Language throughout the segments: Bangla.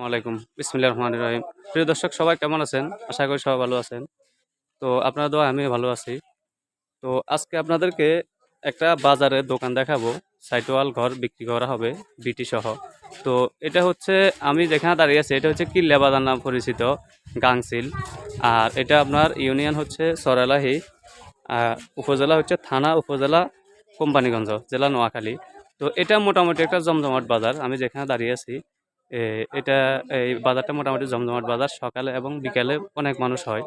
ওয়ালাইকুম বিসমিল্লাহ রহমান রহিম। প্রিয় দর্শক, সবাই কেমন আছেন? আশা করি সবাই ভালো আছেন। তো আপনার দোয়া আমি ভালো আছি। তো আজকে আপনাদেরকে একটা বাজারে দোকান দেখাবো। সাইটওয়াল ঘর বিক্রি করা হবে বিটি সহ তো এটা হচ্ছে, আমি যেখানে দাঁড়িয়ে আছি, এটা হচ্ছে কিল্লা বাজার নাম পরিচিত, গাংসিল। আর এটা আপনার ইউনিয়ন হচ্ছে সরালাহি, আর উপজেলা হচ্ছে থানা উপজেলা কোম্পানিগঞ্জ, জেলা নোয়াখালী। তো এটা মোটামুটি একটা জমজমাট বাজার। আমি যেখানে দাঁড়িয়ে আছি এটা এই বাজারটা মোটামুটি জমজমাট বাজার। সকালে এবং বিকালে অনেক মানুষ হয়।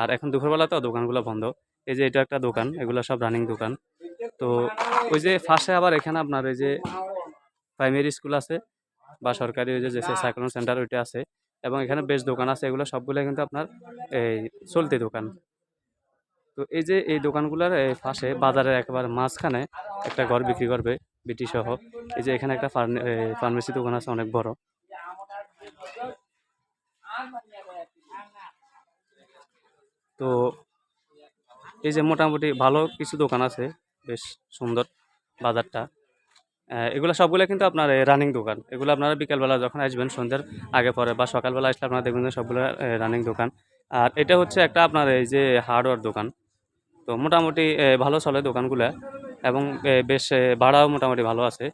আর এখন দুপুরবেলা তো দোকানগুলো বন্ধ। এই যে এটা একটা দোকান এগুলো সব রানিং দোকান। তো ওই যে ফার্স্টে আবার এখানে আপনার এই যে প্রাইমারি স্কুল আছে বা সরকারি ওই যে সাইক্লোন সেন্টার ওইটা আছে। এবং এখানে বেশ দোকান আছে। এগুলো সবগুলো কিন্তু আপনার এই চলতি দোকান। তো এই যে এই দোকানগুলোর এই পাশে বাজারের একেবারে মাঝখানে একটা ঘর বিক্রি করবে বিটি সহ এই যে এখানে একটা ফার্মেসি দোকান আছে অনেক বড়। তো এই যে মোটামুটি ভালো কিছু দোকান আছে, বেশ সুন্দর বাজারটা। এগুলো সবগুলো কিন্তু আপনার রানিং দোকান। এগুলো আপনারা বিকালবেলা যখন আসবেন সন্ধ্যার আগে পরে বা সকালবেলা আসলে আপনারা দেখবেন সবগুলো রানিং দোকান। আর এটা হচ্ছে একটা আপনার এই যে হার্ডওয়্যার দোকান। তো মোটামুটি ভালো চলে দোকানগুলো এবং বেশ ভাড়াও মোটামুটি ভালো আছে।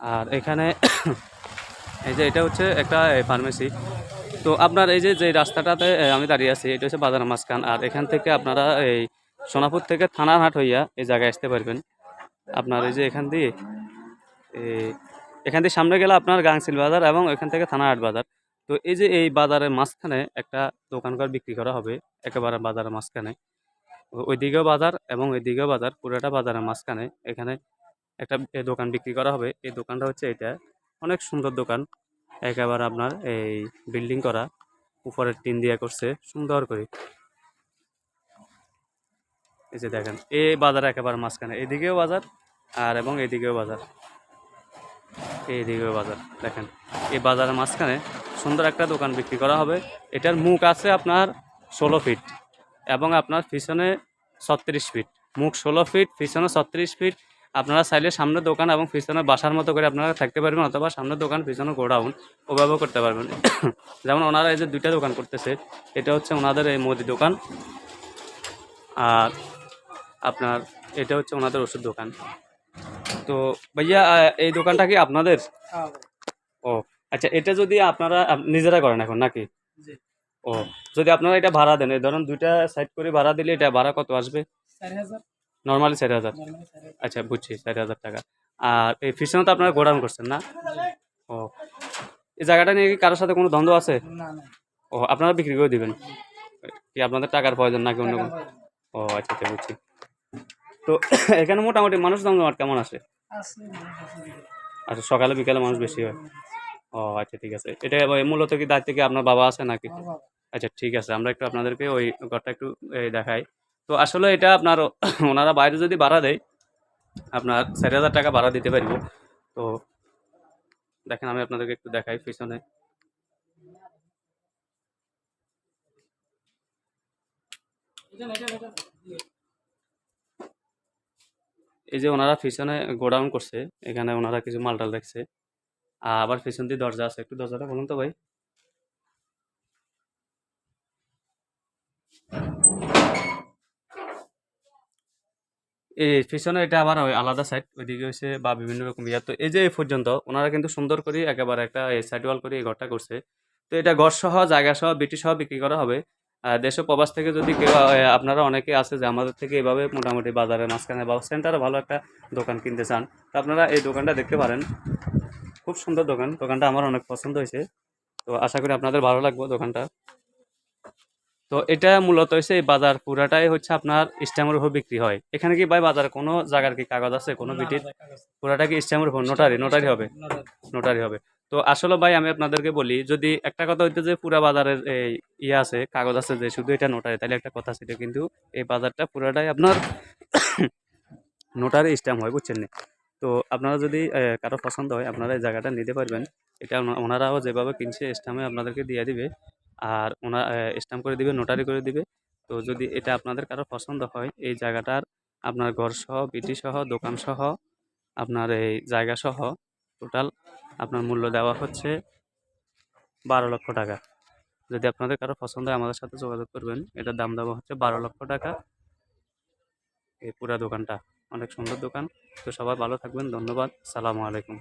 আর এখানে এই যে এটা হচ্ছে একটা ফার্মেসি তো আপনার এই যে যে রাস্তাটাতে আমি দাঁড়িয়ে আছি, এটা হচ্ছে বাজার মাঝখান। আর এখান থেকে আপনারা এই সোনাপুর থেকে থানার হাট হইয়া এই জায়গায় আসতে পারবেন। আপনার এই যে এখান দিয়ে এখান থেকে সামনে গেলে আপনার গাংসিল বাজার এবং এখান থেকে থানাহাট বাজার। তো এই যে এই বাজারের মাঝখানে একটা দোকানঘর বিক্রি করা হবে, একেবারে বাজারের মাঝখানে। ওইদিকেও বাজার এবং ওইদিকেও বাজার, পুরোটা বাজারের মাঝখানে। এখানে একটা দোকান বিক্রি করা হবে। এই দোকানটা হচ্ছে এটা অনেক সুন্দর দোকান। একেবারে আপনার এই বিল্ডিং করা, উপরের টিন দিয়ে করছে, সুন্দর করে। এই যে দেখেন এই বাজার একেবারে মাঝখানে, এদিকেও বাজার আর এবং এদিকেও বাজার। এইদিকেও বাজার, দেখেন, এই বাজারের মাঝখানে সুন্দর একটা দোকান বিক্রি করা হবে। এটার মুখ আছে আপনার ষোলো ফিট এবং আপনার পিছনে ছত্রিশ ফিট। মুখ ষোলো ফিট, পিছনে ছত্রিশ ফিট আপনারা চাইলে সামনে দোকান এবং পিছনে বাসার মতো করে আপনারা থাকতে পারবেন অথবা সামনে দোকান পিছনে গোডাউন ওভাবেও করতে পারবেন। যেমন ওনারা এই যে দুইটা দোকান করতেছে এটা হচ্ছে ওনাদের এই মুদি দোকান আর আপনার এটা হচ্ছে ওনাদের ওষুধ দোকান। তো ভাইয়া এই দোকানটা কি আপনাদের? ও আচ্ছা এটা যদি আপনারা আপ- নিজেরা করেন এখন নাকি? ও যদি আপনারা এটা ভাড়া দেন এই ধরুন দুইটা সাইড করে ভাড়া দিলে এটা ভাড়া কত আসবে? নর্মালি চার হাজার। আচ্ছা বুঝছি চার হাজার টাকা। আর এই পিছনে তো আপনারা গোডাউন করছেন না? ও। এই জায়গাটা নিয়ে কি কারোর সাথে কোনো দ্বন্দ্ব আছে? ও আপনারা বিক্রি করে দেবেন। কি আপনাদের টাকার প্রয়োজন নাকি অন্য কোনো? ও আচ্ছা আচ্ছা বুঝছি। তো এখানে মোটামুটি মানুষ জমজমাট কেমন আসে আছে। আচ্ছা সকালে বিকালে মানুষ বেশি হয়। ও আচ্ছা ঠিক আছে। এটা মূলত কি দায়িত্ব কি আপনার বাবা আছে নাকি? আচ্ছা ঠিক আছে। আমরা একটু আপনাদেরকে ওই ঘরটা একটু দেখাই। তো আসলে এটা আপনার ওনারা বাইরে যদি ভাড়া দেয়, আপনার চারি হাজার টাকা ভাড়া দিতে পারব। তো দেখেন, আমি আপনাদেরকে একটু দেখাই পিছনে। এই যে ওনারা পিছনে গোডাউন করছে, এখানে ওনারা কিছু মালটাল রাখছে আবার পিছন দিয়ে দরজা আছে। একটু দরজাটা বলুন তো ভাই। এই পিছনে এটা আবার আলাদা সাইড ওইদিকে হচ্ছে বা বিভিন্ন রকম ইয়া। তো এই যে এই পর্যন্ত, ওনারা কিন্তু সুন্দর করে একেবারে একটা সাইড ওয়াল করে এই ঘরটা করছে। তো এটা ঘর সহ জায়গা সহ বিটি সহ বিক্রি করা হবে। আর দেশ প্রবাস থেকে যদি কেউ আপনারা অনেকে আছে যে আমাদের থেকে এভাবে মোটামুটি বাজারের মাঝখানে বা সেন্টারে ভালো একটা দোকান কিনতে চান, তো আপনারা এই দোকানটা দেখতে পারেন। খুব সুন্দর দোকান, দোকানটা আমার অনেক পছন্দ হয়েছে। তো আশা করি আপনাদের ভালো লাগবে দোকানটা। তো এটা মূলত হচ্ছে এই বাজার পুরাটাই হচ্ছে আপনার স্ট্যামের উপর বিক্রি হয়। এখানে কি ভাই বাজার কোনো জায়গার কি কাগজ আছে? কোনো বিটির পুরাটা কি স্ট্যামের উপর? নোটারি নোটারি হবে। নোটারি। হবে। তো আসলে ভাই আমি আপনাদেরকে বলি যদি একটা কথা হইতে যে পুরা বাজারের এই ইয়ে আছে কাগজ আছে যে শুধু এটা নোটারি তাহলে একটা কথা ছিল কিন্তু এই বাজারটা পুরাটাই আপনার নোটারি স্ট্যাম্প হয় বুঝছেন না? তো আপনারা যদি কারও পছন্দ হয় আপনারা এই জায়গাটা নিতে পারবেন। এটা ওনারাও যেভাবে কিনছে স্ট্যাম্পে আপনাদেরকে দিয়ে দিবে। আর ওনা স্ট্যাম্প করে দিবে নোটারি করে দিবে। তো যদি এটা আপনাদের কারও পছন্দ হয়, এই জায়গাটার আপনার ঘর সহ বিটি সহ দোকান সহ আপনার এই জায়গা সহ টোটাল আপনার মূল্য দেওয়া হচ্ছে বারো লক্ষ টাকা। যদি আপনাদের কারও পছন্দ হয়, আমাদের সাথে যোগাযোগ করবেন। এটার দাম দেওয়া হচ্ছে বারো লক্ষ টাকা। এই পুরা দোকানটা, অনেক সুন্দর দোকান। তো সবাই ভালো থাকবেন, ধন্যবাদ। সালামু আলাইকুম।